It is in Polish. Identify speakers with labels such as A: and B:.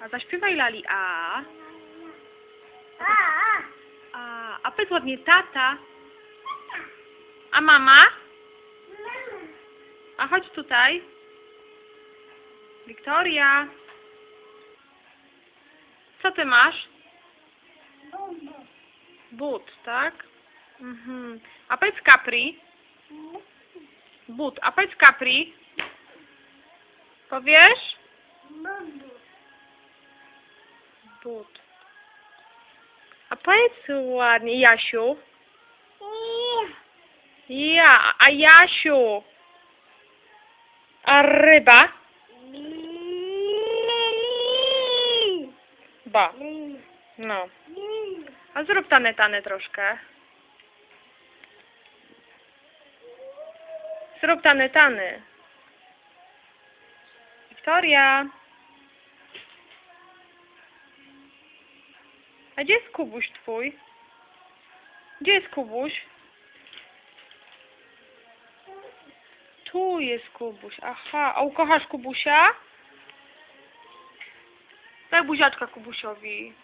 A: A zaśpiewaj Lali A.
B: A, a.
A: A, powiedz ładnie tata. A mama? A chodź tutaj. Wiktoria. Co ty masz? But, tak? Mhm. A powiedz Capri. But. A powiedz Capri. Powiesz?
B: Bumbu.
A: But. A powiedz ładnie Jasiu. Ja, a Jasiu. A ryba? Ba. No. A zrób tane tane troszkę. Zrób tany tany. Wiktoria. A gdzie jest Kubuś twój? Gdzie jest Kubuś? Tu jest Kubuś. Aha. A ukochasz Kubusia? Daj buziaczka Kubusiowi.